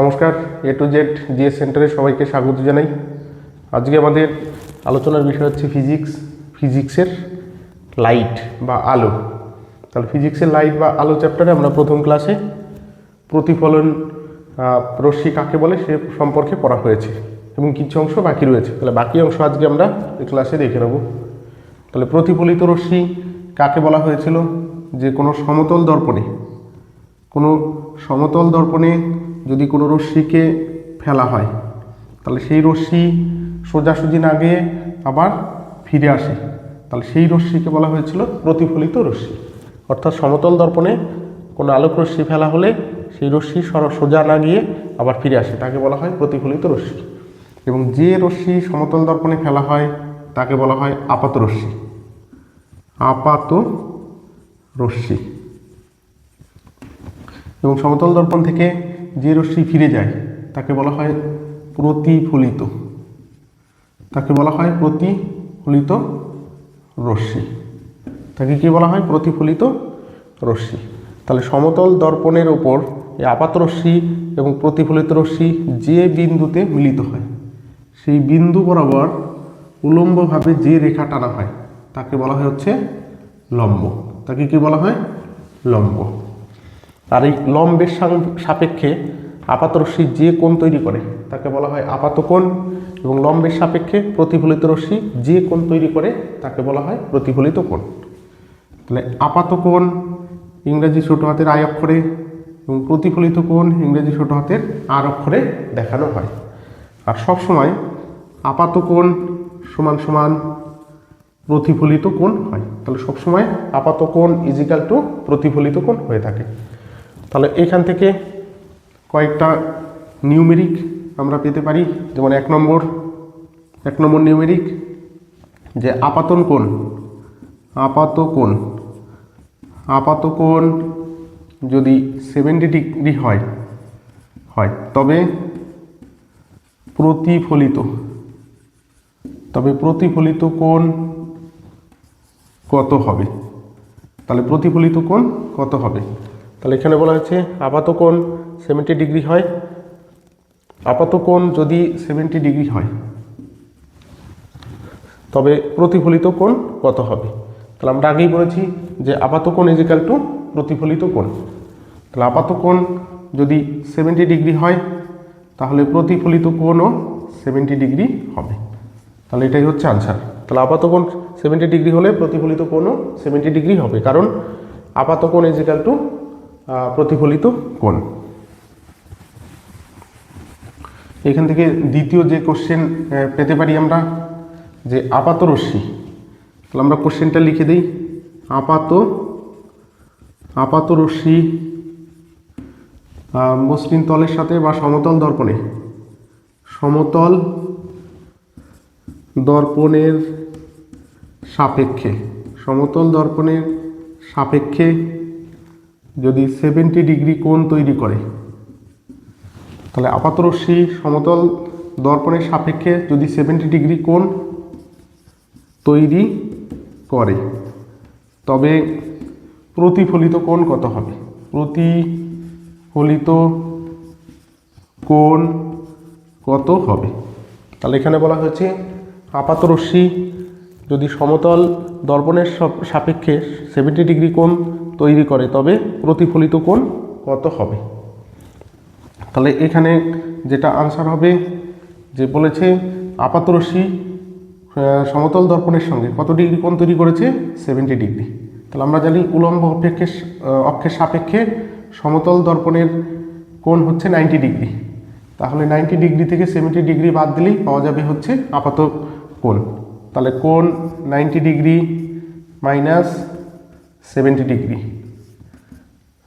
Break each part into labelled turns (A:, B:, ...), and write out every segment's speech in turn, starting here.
A: নমস্কার এ to Z GS সেন্টারে সবাইকে স্বাগত জানাই। আজকে আমাদের আলোচনার বিষয় হচ্ছে ফিজিক্স, ফিজিক্সের লাইট বা আলো। তাহলে ফিজিক্সের লাইট বা আলো চ্যাপ্টারে আমরা প্রথম ক্লাসে প্রতিফলন রশ্মি কাকে বলে সে সম্পর্কে পড়া হয়েছে এবং কিছু অংশ বাকি রয়েছে। তাহলে বাকি অংশ আজকে আমরা এই ক্লাসে দেখে নেব। তাহলে প্রতিফলিত রশ্মি কাকে বলা হয়েছিল? যে কোনো সমতল দর্পণে। কোনো সমতল দর্পণে যদি কোনো রশ্মিকে ফেলা হয়, তাহলে সেই রশ্মি সোজাসুজি না গিয়ে আবার ফিরে আসে। তাহলে সেই রশ্মিকে বলা হয়েছিল প্রতিফলিত রশ্মি। অর্থাৎ সমতল দর্পণে কোনো আলোক রশ্মি ফেলা হলে সেই রশ্মি সর- সোজা না গিয়ে আবার ফিরে আসে, তাকে বলা হয় প্রতিফলিত রশ্মি। এবং যে রশ্মি সমতল দর্পণে ফেলা হয়, তাকে বলা হয় আপাত রশ্মি। আপাত রশ্মি। এবং সমতল দর্পণ থেকে যে রশ্মি ফিরে যায়, তাকে বলা হয় প্রতিফলিত। তাকে বলা হয় প্রতিফলিত রশ্মি। তাকে কি বলা হয়? প্রতিফলিত রশ্মি। তাহলে সমতল দর্পণের ওপর এই আপাত রশ্মি এবং প্রতিফলিত রশ্মি যে বিন্দুতে মিলিত হয়, সেই বিন্দু বরাবর উলম্বভাবে যে রেখা টানা হয়, তাকে বলা হয় হচ্ছে লম্ব। তাকে কি বলা হয়? লম্ব। আর এই লম্বের সাপেক্ষে আপাত রশ্মি যে কোণ তৈরি করে, তাকে বলা হয় আপাত কোণ, এবং লম্বের সাপেক্ষে প্রতিফলিত রশ্মি যে কোণ তৈরি করে, তাকে বলা হয় প্রতিফলিত কোণ। তাহলে আপাত কোণ ইংরেজি ছোট হাতের আয় অক্ষরে, এবং প্রতিফলিত কোণ ইংরেজি ছোট হাতের আর অক্ষরে দেখানো হয়। আর সব সময় আপাত সমান সমান প্রতিফলিত কোণ হয়। তাহলে সবসময় আপাত কোণ ইজিক্যাল টু প্রতিফলিত কোণ হয়ে থাকে। তাহলে এখান থেকে কয়েকটা নিউমেরিক আমরা পেতে পারি, যেমন এক নম্বর এক নম্বর নিউমেরিক যে আপাতন কোণ আপাত কোণ আপাত কোণ যদি সেভেন্টি ডিগ্রি হয় হয়, তবে প্রতিফলিত তবে প্রতিফলিত কোণ কত হবে? তাহলে প্রতিফলিত কোণ কত হবে? তাহলে এখানে বলা হয়েছে আপাত কোণ সেভেন্টি ডিগ্রি হয়। আপাত কোণ যদি সেভেন্টি ডিগ্রি হয়, তবে প্রতিফলিত কোণ কত হবে? তাহলে আমরা আগেই বলেছি যে আপাত কোণ ইজিক্যাল টু প্রতিফলিত কোণ। তাহলে আপাত কোণ যদি সেভেন্টি ডিগ্রি হয়, তাহলে প্রতিফলিত কোণও সেভেন্টি ডিগ্রি হবে। তাহলে এটাই হচ্ছে আনসার তাহলে আপাত কোণ সেভেন্টি ডিগ্রি হলে প্রতিফলিত কোণও সেভেন্টি ডিগ্রি হবে। কারণ আপাত কোণ ইজিক্যাল টু প্রতিফলিত কোণ। এখান থেকে দ্বিতীয় যে কোশ্চেন পেতে পারি আমরা, যে আপাত রশ্মি। তাহলে আমরা কোশ্চেনটা লিখে দিই। আপাত আপাত রশ্মি মসৃণ তলের সাথে বা সমতল দর্পণে। সমতল দর্পণের সাপেক্ষে, সমতল দর্পণের সাপেক্ষে যদি সেভেন্টি ডিগ্রি কোণ তৈরি করে, তাহলে আপাতরশ্মি সমতল দর্পণের সাপেক্ষে যদি সেভেন্টি ডিগ্রি কোণ তৈরি করে, তবে প্রতিফলিত কোণ কত হবে? প্রতিফলিত কোণ কত হবে? তাহলে এখানে বলা হয়েছে আপাতরশ্মি যদি সমতল দর্পণের সাপেক্ষে সেভেন্টি ডিগ্রি কোণ তৈরি করে তবে প্রতিফলিত কোণ কত হবে? তাহলে এখানে যেটা আনসার হবে যে বলেছে আপাতরশ্মি আহ, সমতল দর্পণের সঙ্গে কত ডিগ্রি কোণ তৈরি করেছে? সেভেন্টি ডিগ্রি তাহলে আমরা জানি উলম্ব অপেক্ষে অক্ষের সাপেক্ষে সমতল দর্পণের কোণ হচ্ছে নাইনটি ডিগ্রি তাহলে নাইনটি ডিগ্রি থেকে সেভেন্টি ডিগ্রি বাদ দিলেই পাওয়া যাবে হচ্ছে আপাত কোণ। তাহলে কোন ninety degree minus seventy degree.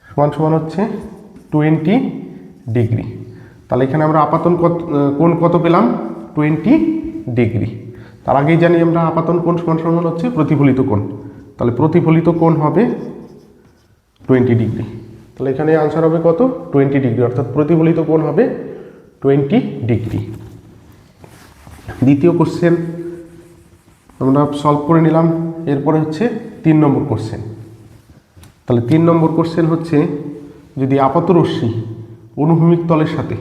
A: সমান সমান হচ্ছে টোয়েন্টি ডিগ্রি। তাহলে এখানে আমরা আপাতন কত কোন কত পেলাম? Twenty degree. তার আগেই জানি আমরা আপাতন কোণ সমান সমান হচ্ছে প্রতিফলিত কোণ। তাহলে প্রতিফলিত কোণ হবে টোয়েন্টি ডিগ্রি। তাহলে এখানে আনসার হবে কত? টোয়েন্টি ডিগ্রি, অর্থাৎ প্রতিফলিত কোণ হবে টোয়েন্টি ডিগ্রি। দ্বিতীয় কোশ্চেন আমরা সলভ করে নিলাম। এরপরে হচ্ছে তিন নম্বর কোশ্চেন তাহলে তিন নম্বর কোশ্চেন হচ্ছে, যদি আপাত রশ্মি অনুভূমিক তলের সাথে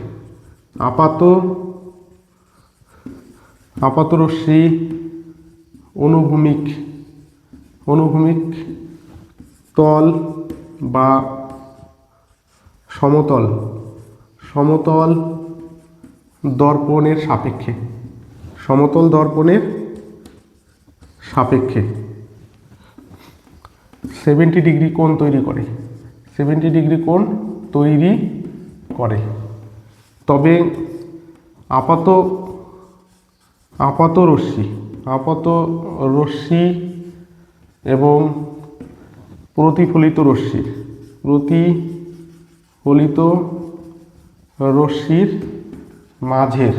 A: আপাত আপাত রশ্মি অনুভূমিক অনুভূমিক তল বা সমতল সমতল দর্পণের সাপেক্ষে, সমতল দর্পণের সাপেক্ষে। সেভেন্টি ডিগ্রি কোণ তৈরি করে। সেভেন্টি ডিগ্রি কোণ তৈরি করে। তবে আপাত আপাত রশ্মি আপাত রশ্মি এবং প্রতিফলিত রশ্মির প্রতিফলিত রশ্মির মাঝের,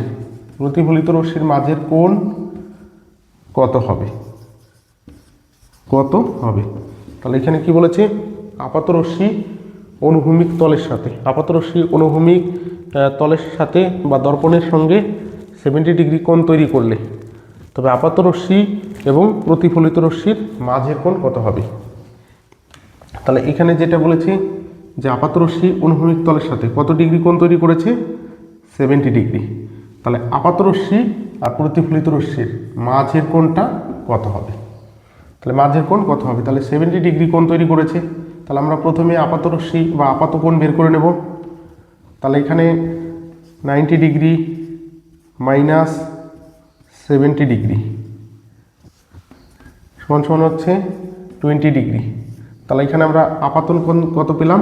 A: প্রতিফলিত রশ্মির মাঝের কোণ কত হবে? কত হবে? তাহলে এখানে কি বলেছে? আপাত রশ্মি অনুভূমিক তলের সাথে। আপাত রশ্মি অনুভূমিক তলের সাথে বা দর্পণের সঙ্গে সেভেন্টি ডিগ্রি কোণ তৈরি করলে। তবে আপাত রশ্মি এবং প্রতিফলিত রশ্মির মাঝের কোণ কত হবে? তাহলে এখানে যেটা বলেছি যে আপাত রশ্মি অনুভূমিক তলের সাথে কত ডিগ্রি কোণ তৈরি করেছে? সেভেন্টি ডিগ্রি তাহলে আপাত রশ্মি আর প্রতিফলিত রশ্মির মাঝের কোণটা কত হবে? তাহলে মাঝের কোণ কত হবে? তাহলে সেভেন্টি ডিগ্রি কোণ তৈরি করেছে। তাহলে আমরা প্রথমে আপাত রশ্মি বা আপাত কোণ বের করে নেব। তাহলে এখানে ninety degree minus seventy degree সমান সমান হচ্ছে টোয়েন্টি ডিগ্রি তাহলে এখানে আমরা আপাতন কোণ কত পেলাম?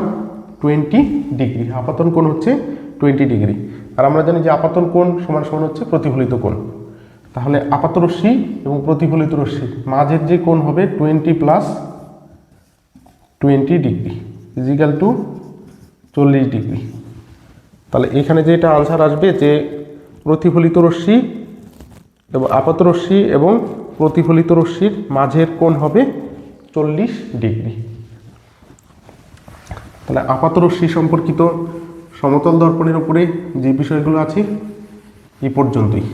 A: টোয়েন্টি ডিগ্রি আপাতন কোণ হচ্ছে টোয়েন্টি ডিগ্রি আর আমরা জানি যে আপাতন কোণ সমান সমান হচ্ছে প্রতিফলিত কোণ। তাহলে আপাত রশ্মি এবং প্রতিফলিত রশ্মি, মাঝের যে কোণ হবে twenty plus twenty degree equal to চল্লিশ ডিগ্রি তাহলে এখানে যেটা আনসার আসবে যে প্রতিফলিত রশ্মি এবং আপাত রশ্মি এবং প্রতিফলিত রশ্মির মাঝের কোণ হবে চল্লিশ ডিগ্রি তাহলে আপাত রশ্মি সম্পর্কিত সমতল দর্পণের উপরে যে বিষয়গুলো আছে, এই পর্যন্তই।